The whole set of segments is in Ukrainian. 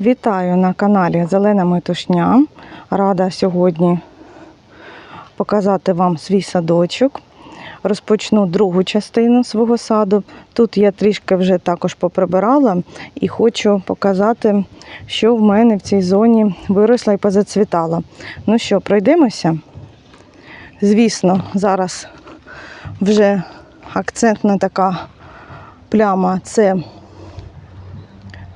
Вітаю на каналі Зелена Метушня. Рада сьогодні показати вам свій садочок. Розпочну другу частину свого саду. Тут я трішки вже також поприбирала і хочу показати, що в мене в цій зоні виросла і позацвітала. Ну що, пройдемося? Звісно, зараз вже акцентна така пляма це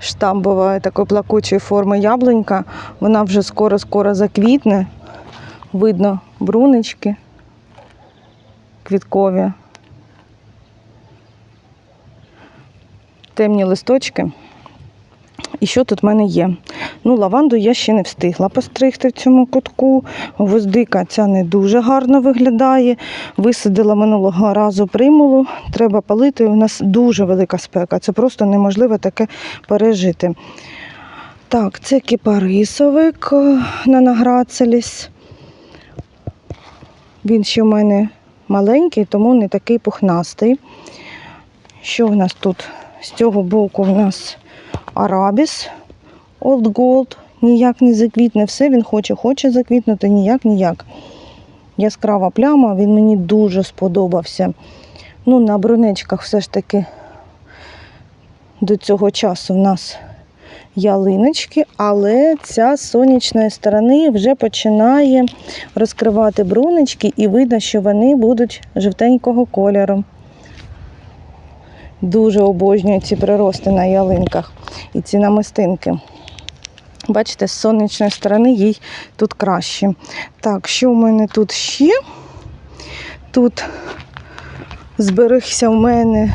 штамбова такої плакучої форми яблунька. Вона вже скоро-скоро заквітне. Видно брунички квіткові, темні листочки. І що тут в мене є? Ну, лаванду я ще не встигла постригти в цьому кутку. Гвоздика ця не дуже гарно виглядає. Висадила минулого разу примулу. Треба палити. У нас дуже велика спека. Це просто неможливо таке пережити. Так, це кипарисовик е, нанаграцеліс. Він ще в мене маленький, тому не такий пухнастий. Що в нас тут? З цього боку в нас арабіс Old Gold. Ніяк не заквітне. Все він хоче, хоче заквітнути, ніяк, ніяк. Яскрава пляма, він мені дуже сподобався. Ну, на брунечках все ж таки до цього часу в нас ялиночки, але ця з сонячної сторони вже починає розкривати брунечки і видно, що вони будуть жовтенького кольору. Дуже обожнюю ці прирости на ялинках і ці намистинки. Бачите, з сонячної сторони їй тут краще. Так, що в мене тут ще? Тут зберегся в мене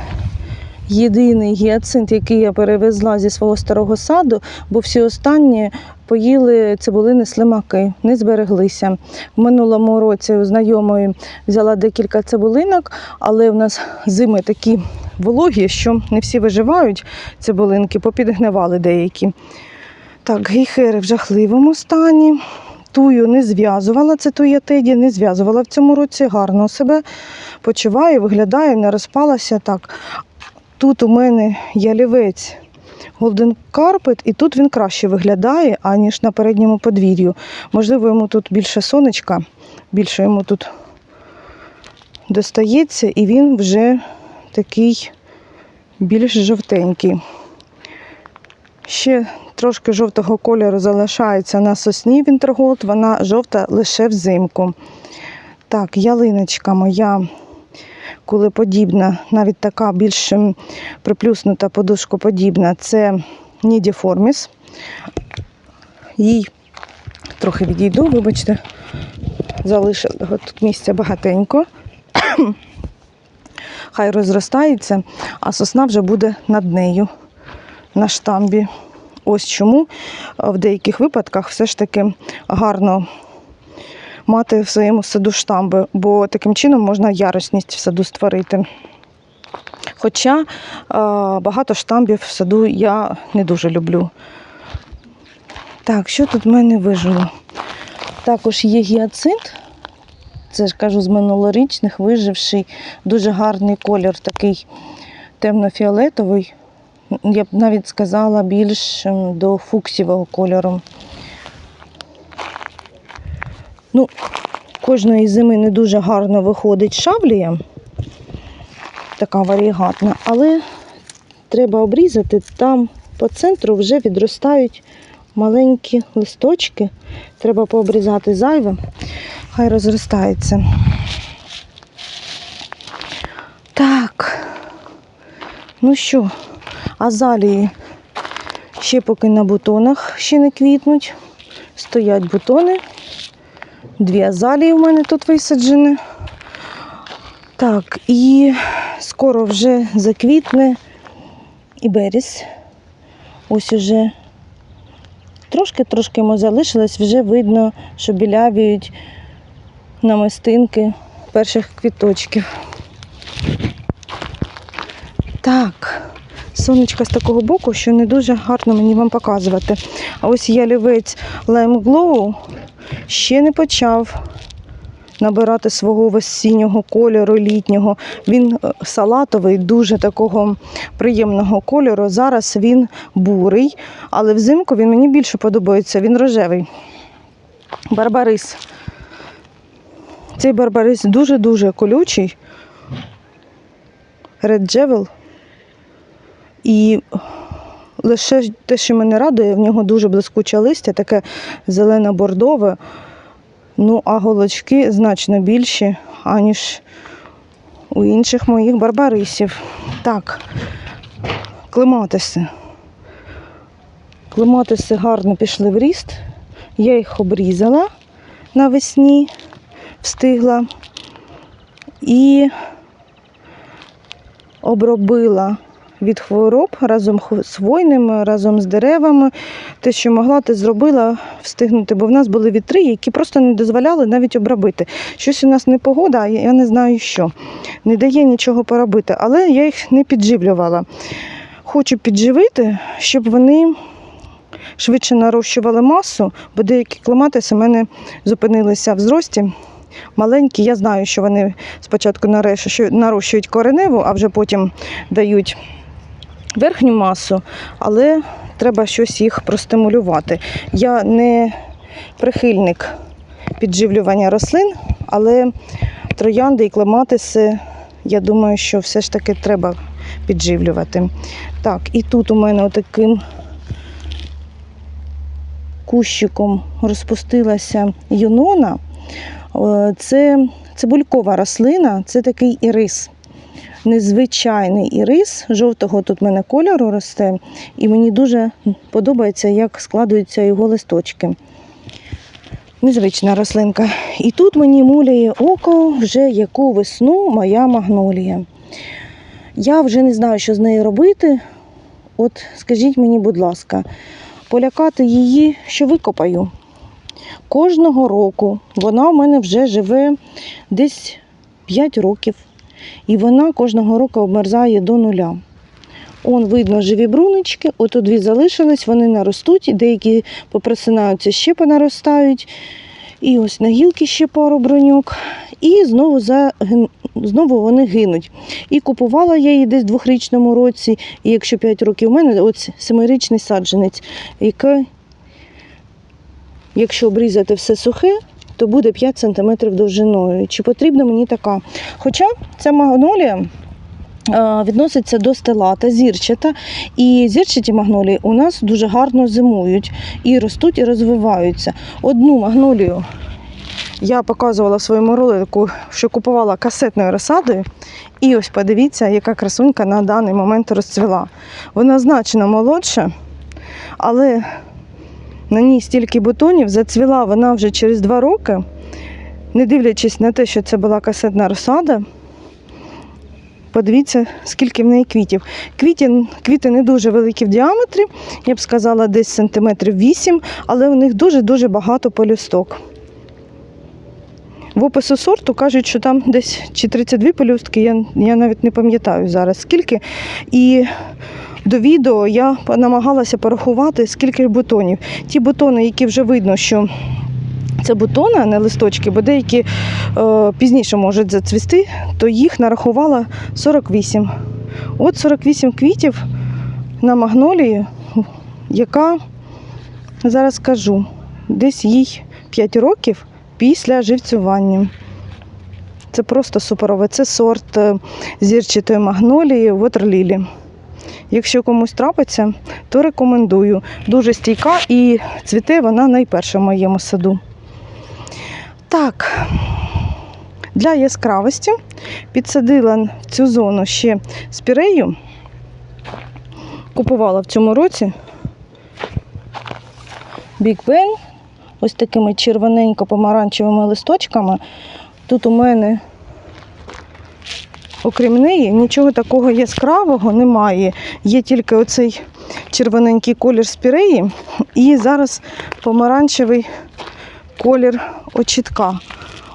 єдиний гіацинт, який я перевезла зі свого старого саду, бо всі останні поїли цибулини слимаки, не збереглися. В минулому році у знайомої взяла декілька цибулинок, але в нас зими такі вологі, що не всі виживають цибулинки, попідгнивали деякі. Так, гейхери в жахливому стані. Тую не зв'язувала, це туя теді, не зв'язувала в цьому році, гарно себе почуває, виглядає, не розпалася так. Тут у мене ялівець Golden Carpet, і тут він краще виглядає, аніж на передньому подвір'ю. Можливо, йому тут більше сонечка, більше йому тут достається, і він вже такий більш жовтенький. Ще трошки жовтого кольору залишається на сосні Вінтерголд, вона жовта лише взимку. Так, ялиночка моя кулеподібна, навіть така більш м, приплюснута подушкоподібна, це Нідіформіс. Їй трохи відійду, вибачте, залишила тут місця багатенько. Хай розростається, а сосна вже буде над нею на штамбі. Ось чому е, в деяких випадках все ж таки гарно мати в своєму саду штамби, бо таким чином можна ярусність в саду створити. Хоча е, багато штамбів в саду я не дуже люблю. Так, що тут в мене вижило? Також є гіацинт. Це ж кажу з минулорічних, виживший, дуже гарний колір, такий темно-фіолетовий. Я б навіть сказала більш до фуксівого кольору. Ну, кожної зими не дуже гарно виходить шавлія, така варігатна, але треба обрізати, там по центру вже відростають маленькі листочки. Треба пообрізати зайве, хай розростається. Так, ну що, азалії ще поки на бутонах ще не квітнуть. Стоять бутони. Дві азалії в мене тут висаджені. Так, і скоро вже заквітне і беріз. Ось уже трошки-трошки йому залишилось, вже видно, що білявіють намистинки перших квіточків. Так, сонечко з такого боку, що не дуже гарно мені вам показувати. А ось ялівець Lime Glow ще не почав набирати свого весіннього кольору літнього. Він е, салатовий, дуже такого приємного кольору. Зараз він бурий, але взимку він мені більше подобається. Він рожевий. Барбарис. Цей барбарис дуже-дуже колючий. Red Jewel. І лише те, що мене радує, в нього дуже блискуче листя, таке зелено-бордове. Ну, а голочки значно більші, аніж у інших моїх барбарисів. Так, клематиси. Клематиси гарно пішли в ріст. Я їх обрізала навесні, встигла і обробила від хвороб разом з хвойними, разом з деревами. Те, що могла, те зробила встигнути, бо в нас були вітри, які просто не дозволяли навіть обробити. Щось у нас не погода, я не знаю що. Не дає нічого поробити, але я їх не підживлювала. Хочу підживити, щоб вони швидше нарощували масу, бо деякі клематиси в мене зупинилися в зрості. Маленькі, я знаю, що вони спочатку нарощують кореневу, а вже потім дають верхню масу, але треба щось їх простимулювати. Я не прихильник підживлювання рослин, але троянди і клематиси, я думаю, що все ж таки треба підживлювати. Так, і тут у мене отаким кущиком розпустилася юнона. Е, Це цибулькова рослина, це такий ірис. Незвичайний ірис, жовтого тут в мене кольору росте, і мені дуже подобається, як складуються його листочки. Незвична рослинка. І тут мені муляє око вже яку весну моя магнолія. Я вже не знаю, що з нею робити. От скажіть мені, будь ласка, полякати її, що викопаю. Кожного року вона в мене вже живе десь 5 років. І вона кожного року обмерзає до нуля. Он видно живі бруночки, ото дві залишились, вони наростуть, деякі попросинаються, ще понаростають. І ось на гілки ще пару броньок. І знову, загин... знову вони гинуть. І купувала я її десь в двохрічному році, і якщо 5 років у мене, ось семирічний саджанець, який, якщо обрізати все сухе, то буде 5 см довжиною. Чи потрібна мені така? Хоча ця магнолія е, відноситься до стелата, зірчата. І зірчаті магнолії у нас дуже гарно зимують і ростуть, і розвиваються. Одну магнолію я показувала в своєму ролику, що купувала касетною розсадою. І ось подивіться, яка красунька на даний момент розцвіла. Вона значно молодша, але на ній стільки бутонів, зацвіла вона вже через два роки, не дивлячись на те, що це була касетна розсада. Подивіться, скільки в неї квітів. Квіті, квіти не дуже великі в діаметрі, я б сказала, десь сантиметрів 8, але у них дуже-дуже багато полюсток. В опису сорту кажуть, що там десь чи 32 пелюстки, я, я навіть не пам'ятаю зараз скільки. І до відео я намагалася порахувати, скільки бутонів. Ті бутони, які вже видно, що це бутони, а не листочки, бо деякі е, пізніше можуть зацвісти, то їх нарахувала 48. От 48 квітів на магнолії, яка, зараз скажу, десь їй 5 років після живцювання. Це просто суперове. Це сорт е, зірчатої магнолії Water Якщо комусь трапиться, то рекомендую. Дуже стійка і цвіте вона найперша в моєму саду. Так, для яскравості підсадила цю зону ще спірею. Купувала в цьому році Big Ben ось такими червоненько-помаранчевими листочками. Тут у мене, окрім неї, нічого такого яскравого немає. Є тільки оцей червоненький колір спіреї і зараз помаранчевий колір очітка.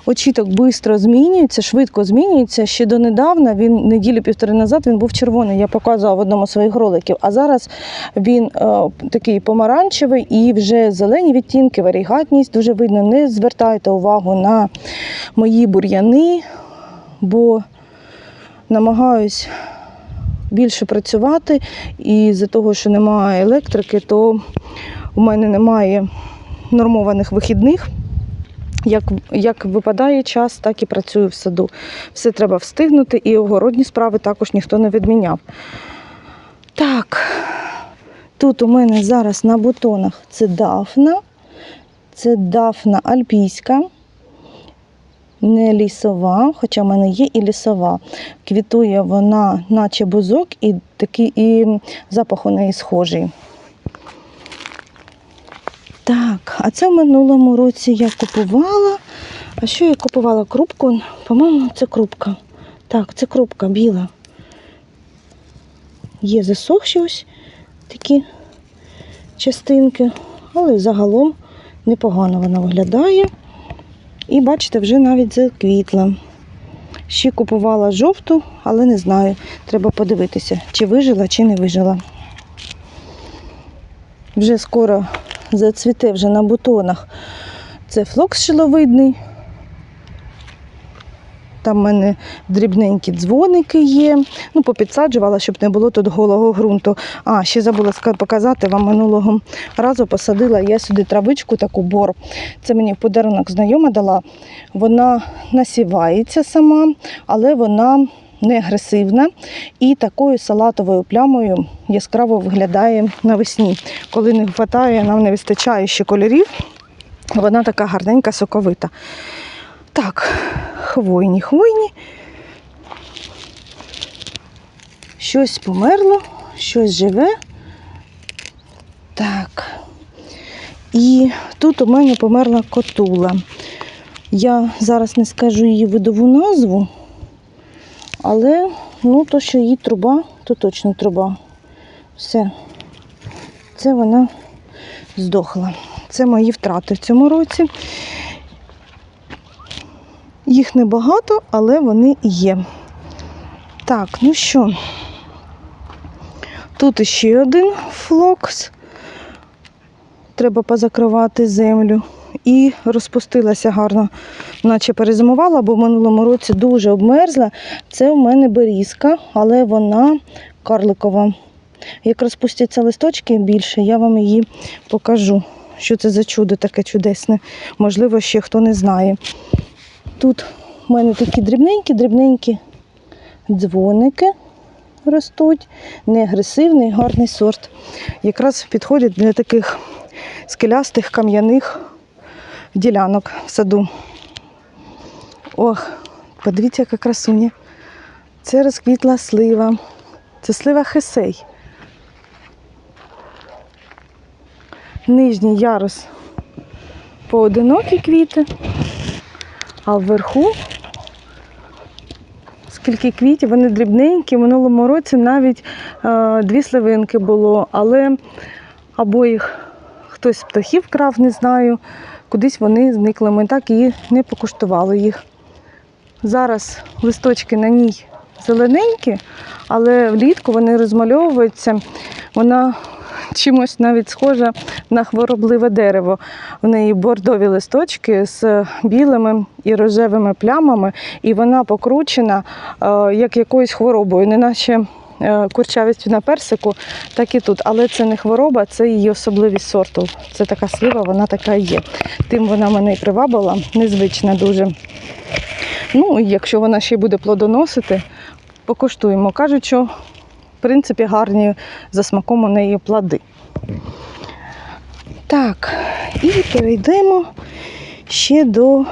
очіток швидко змінюється, швидко змінюється. Ще донедавна, він неділі півтори назад він був червоний. Я показувала в одному з своїх роликів. А зараз він е, такий помаранчевий і вже зелені відтінки, варігатність дуже видно. Не звертайте увагу на мої бур'яни, бо намагаюсь більше працювати. І з-за того, що немає електрики, то у мене немає нормованих вихідних. Як, як випадає час, так і працюю в саду. Все треба встигнути, і огородні справи також ніхто не відміняв. Так, тут у мене зараз на бутонах це дафна, це дафна альпійська, не лісова, хоча в мене є і лісова. Квітує вона, наче бузок, і такий і запах у неї схожий. Так, а це в минулому році я купувала. А що я купувала? Крупку? По-моєму, це крупка. Так, це крупка біла. Є засохші ось такі частинки, але загалом непогано вона виглядає. І бачите, вже навіть заквітла. Ще купувала жовту, але не знаю. Треба подивитися, чи вижила, чи не вижила. Вже скоро зацвіте вже на бутонах. Це флокс шиловидний. Там в мене дрібненькі дзвоники є. Ну, попідсаджувала, щоб не було тут голого ґрунту. А, ще забула показати вам минулого разу посадила я сюди травичку, таку бор. Це мені в подарунок знайома дала. Вона насівається сама, але вона не агресивна і такою салатовою плямою яскраво виглядає навесні. Коли не вистачає, нам не вистачає ще кольорів. Вона така гарненька, соковита. Так, хвойні, хвойні. Щось померло, щось живе. Так. І тут у мене померла котула. Я зараз не скажу її видову назву, але ну, то, що її труба, то точно труба. Все. Це вона здохла. Це мої втрати в цьому році. Їх небагато, але вони є. Так, ну що, тут іще один флокс. Треба позакривати землю. І розпустилася гарно, наче перезимувала, бо в минулому році дуже обмерзла. Це у мене берізка, але вона карликова. Як розпустяться листочки більше, я вам її покажу, що це за чудо таке чудесне. Можливо, ще хто не знає. Тут у мене такі дрібненькі-дрібненькі дзвоники ростуть, не агресивний, гарний сорт. Якраз підходять для таких скелястих кам'яних ділянок в саду. Ох, подивіться, яка красуня. Це розквітла слива. Це слива хесей. Нижній ярус поодинокі квіти, а вверху скільки квітів, вони дрібненькі. В минулому році навіть е, дві сливинки було, але або їх хтось з птахів крав, не знаю. Кудись вони зникли. Ми так і не покуштували їх. Зараз листочки на ній зелененькі, але влітку вони розмальовуються. Вона чимось навіть схожа на хворобливе дерево. В неї бордові листочки з білими і рожевими плямами, і вона покручена е, як якоюсь хворобою, неначе курчавістю на персику, так і тут. Але це не хвороба, це її особливість сорту. Це така слива, вона така і є. Тим вона мене і привабила, незвична дуже. Ну, якщо вона ще буде плодоносити, покуштуємо. Кажуть, що в принципі гарні за смаком у неї плоди. Так, і перейдемо ще до,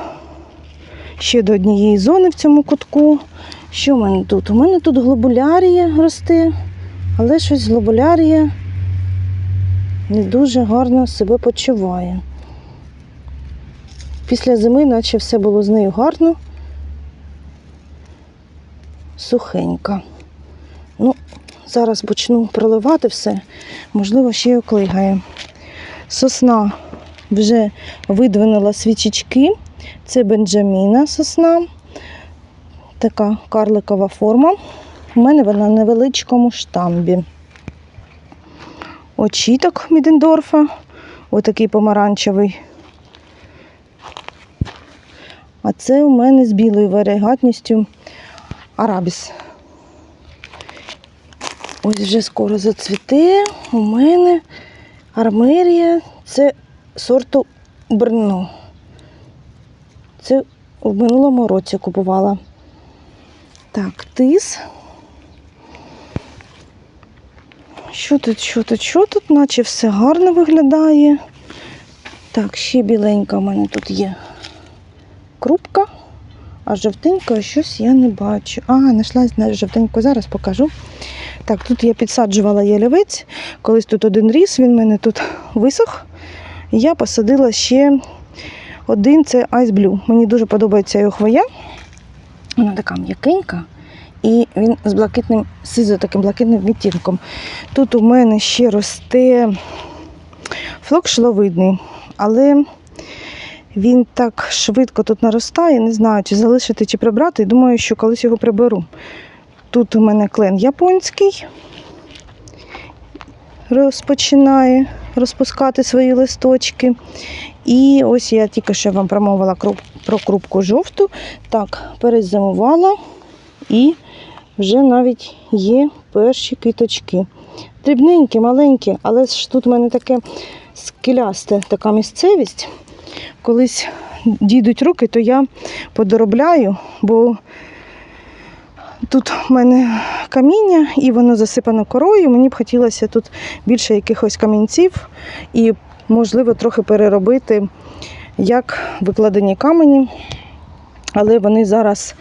ще до однієї зони в цьому кутку. Що в мене тут? У мене тут глобулярія росте, але щось глобулярія не дуже гарно себе почуває. Після зими, наче все було з нею гарно, сухенька. Зараз почну проливати все, можливо, ще й оклигає. Сосна вже видвинула свічечки, Це бенджаміна сосна, така карликова форма. У мене вона на невеличкому штамбі. Очіток Мідендорфа, отакий помаранчевий. А це у мене з білою варігатністю арабіс. Ось вже скоро зацвіте. У мене армерія. Це сорту Брно. Це в минулому році купувала. Так, тис. Що тут, що тут, що тут? Наче все гарно виглядає. Так, ще біленька у мене тут є крупка, а жовтенького щось я не бачу. А, знайшла на жовтеньку, зараз покажу. Так, тут я підсаджувала ялівець. Колись тут один ріс, він в мене тут висох. Я посадила ще один це Ice Blue. Мені дуже подобається його хвоя. Вона така м'якенька. І він з блакитним, сизо таким блакитним відтінком. Тут у мене ще росте флок шиловидний, але він так швидко тут наростає, не знаю, чи залишити, чи прибрати. Думаю, що колись його приберу. Тут у мене клен японський розпочинає розпускати свої листочки. І ось я тільки що вам промовила про крупку жовту. Так, перезимувала і вже навіть є перші квіточки. Дрібненькі, маленькі, але ж тут у мене таке скелясте така місцевість. Колись дійдуть руки, то я подоробляю, бо тут в мене каміння і воно засипано корою. Мені б хотілося тут більше якихось камінців і, можливо, трохи переробити як викладені камені. Але вони зараз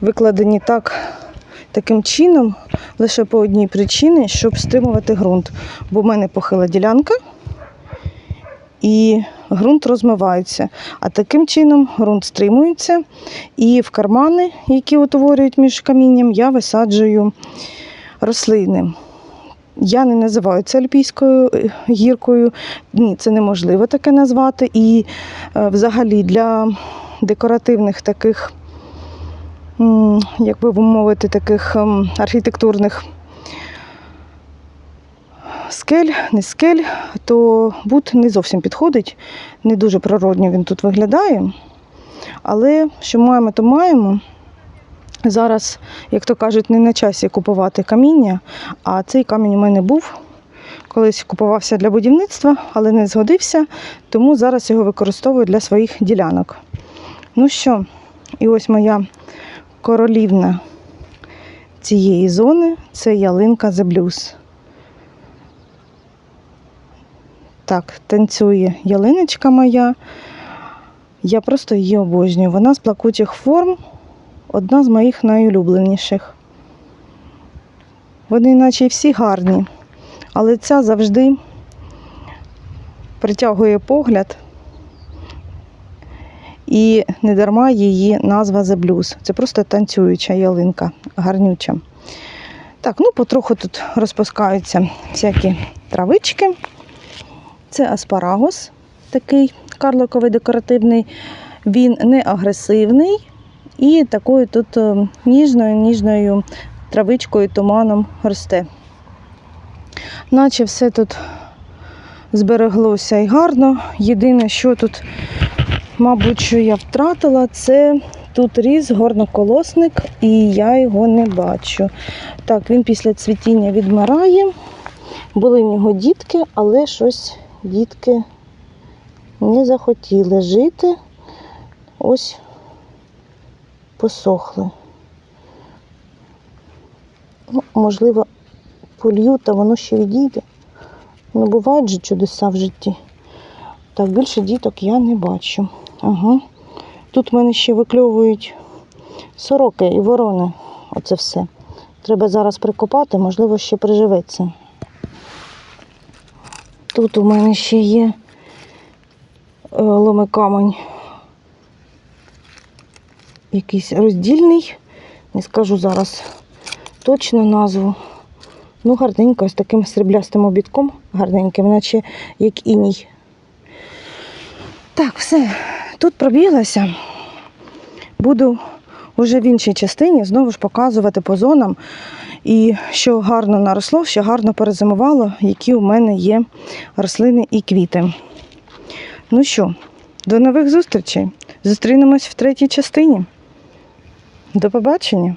викладені так, таким чином, лише по одній причині, щоб стримувати ґрунт. Бо в мене похила ділянка і ґрунт розмивається. А таким чином ґрунт стримується. І в кармани, які утворюють між камінням, я висаджую рослини. Я не називаю це альпійською е, гіркою. Ні, це неможливо таке назвати. І е, взагалі для декоративних таких, як би мовити, таких ем, архітектурних скель, не скель, то бут не зовсім підходить. Не дуже природньо він тут виглядає. Але що маємо, то маємо. Зараз, як то кажуть, не на часі купувати каміння, а цей камінь у мене був. Колись купувався для будівництва, але не згодився, тому зараз його використовую для своїх ділянок. Ну що, і ось моя королівна цієї зони це ялинка The Blues. Так, танцює ялиночка моя. Я просто її обожнюю. Вона з плакучих форм, одна з моїх найулюбленіших. Вони наче всі гарні, але ця завжди притягує погляд. І не дарма її назва The Blues. Це просто танцююча ялинка, гарнюча. Так, ну потроху тут розпускаються всякі травички. Це аспарагус, такий карликовий декоративний. Він не агресивний і такою тут е, ніжною ніжною травичкою, туманом росте. Наче все тут збереглося і гарно. Єдине, що тут, мабуть, що я втратила, це тут ріс горноколосник, і я його не бачу. Так, він після цвітіння відмирає. Були в нього дітки, але щось дітки не захотіли жити. Ось посохли. Ну, можливо, полью, та воно ще відійде. Ну, бувають же чудеса в житті. Так, більше діток я не бачу. Ага. Тут в мене ще викльовують сороки і ворони. Оце все. Треба зараз прикопати, можливо, ще приживеться. Тут у мене ще є е, ломикамень якийсь роздільний. Не скажу зараз точно назву. Ну, гарненько, з таким сріблястим обідком, гарненьким, наче як іній. Так, все. тут пробіглася. Буду уже в іншій частині знову ж показувати по зонам, і що гарно наросло, що гарно перезимувало, які у мене є рослини і квіти. Ну що, до нових зустрічей. Зустрінемось в третій частині. До побачення!